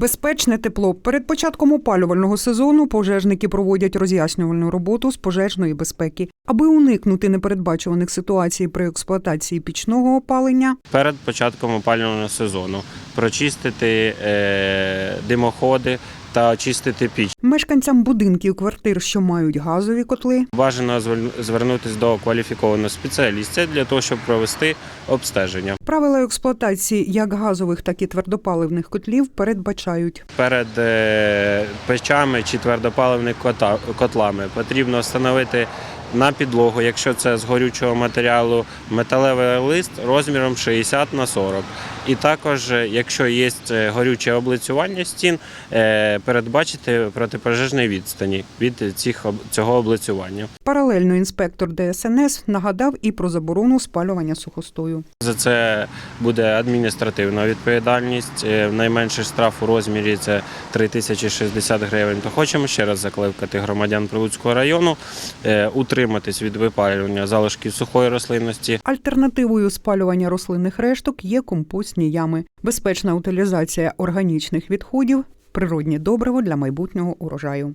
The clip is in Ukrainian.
Безпечне тепло. Перед початком опалювального сезону пожежники проводять роз'яснювальну роботу з пожежної безпеки, аби уникнути непередбачуваних ситуацій при експлуатації пічного опалення. перед початком опалювального сезону прочистити е, димоходи та очистити піч. Мешканцям будинків квартир, що мають газові котли, Бажано звернутися до кваліфікованого спеціаліста для того, щоб провести обстеження. правила експлуатації як газових, так і твердопаливних котлів передбачають. Перед е, печами чи твердопаливними котлами потрібно встановити на підлогу, якщо це з горючого матеріалу, металевий лист розміром 60 на 40. І також, е, якщо є е, горюче облицювання стін, е, передбачити протипожежні відстані від цих цього облицювання. Паралельно інспектор ДСНС нагадав і про заборону спалювання сухостою. За це буде адміністративна відповідальність. Найменший штраф у розмірі це 3060 гривень. То хочемо ще раз закликати громадян Прилуцького району утриматись від випалювання залишків сухої рослинності, Альтернативою спалювання рослинних решток є компостні ями, безпечна утилізація органічних відходів, природні добриво для майбутнього урожаю.